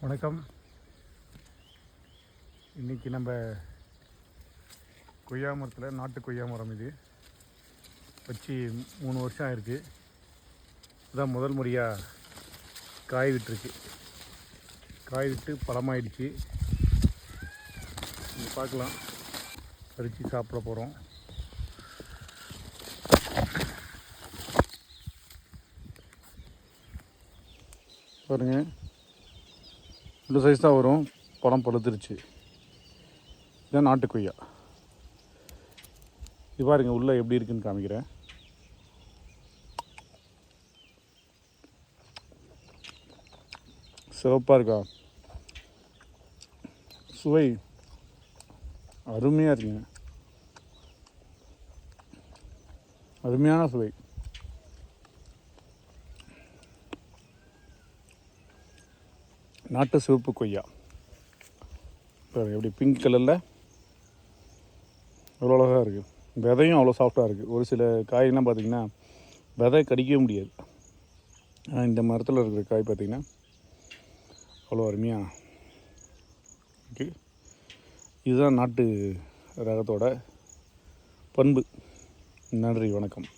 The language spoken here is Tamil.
வணக்கம். இன்றைக்கி நம்ம கொய்யா மரத்தில் நாட்டு கொய்யா மரம் இது. வச்சு மூணு வருஷம் ஆயிருக்கு. இதுதான் முதல் முறையாக காய் விட்டுருக்கு. காய் விட்டு பழமாயிடுச்சு. இங்கே பார்க்கலாம் பறித்து சாப்பிட போகிறோம் பாருங்கள் இந்த சைஸ் தான் வரும். பழம் பழுத்துருச்சு. இதான் நாட்டு கொய்யா இது பாருங்க உள்ளே எப்படி இருக்குன்னு காமிக்கிறேன். சிவப்பாக இருக்கா? சுவை அருமையாக இருக்குங்க. அருமையான சுவை. நாட்டு சிவப்பு கொய்யா. இப்போ எப்படி பிங்க் கலரில் அவ்வளோ அழகாக இருக்குது விதையும் அவ்வளோ சாஃப்டாக இருக்குது ஒரு சில காயெல்லாம் பார்த்திங்கன்னா விதை கடிக்கவே முடியாது. ஆனால் இந்த மரத்தில் இருக்கிற காய் பார்த்திங்கன்னா அவ்வளோ அருமையாக இருக்குது இதுதான் நாட்டு ரகத்தோட பண்பு. நன்றி வணக்கம்.